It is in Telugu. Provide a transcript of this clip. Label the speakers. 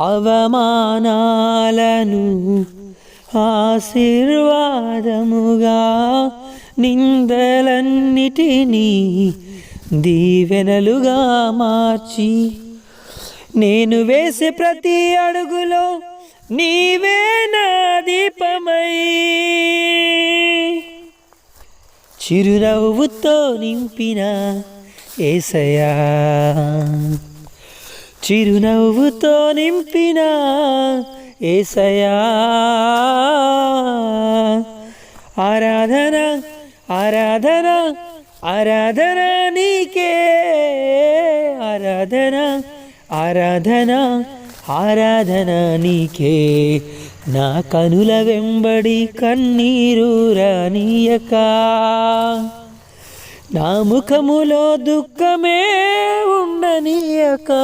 Speaker 1: అవమానాలను ఆశీర్వాదముగా నిందలన్నిటినీ దీవెనలుగా మార్చి నేను వేసే ప్రతి అడుగులో నీవే నా దీపమై. చిరునవ్వుతో నింపిన ఏసయా చిరునవ్వుతో నింపిన ఏసయా ఆరాధన ఆరాధన ఆరాధన నీకే. ఆరాధన ఆరాధన ఆరాధన నీకే. నా కనుల వెంబడి కన్నీరు రానియక. నా ముఖములో దుఃఖమే ఉండనీయకా.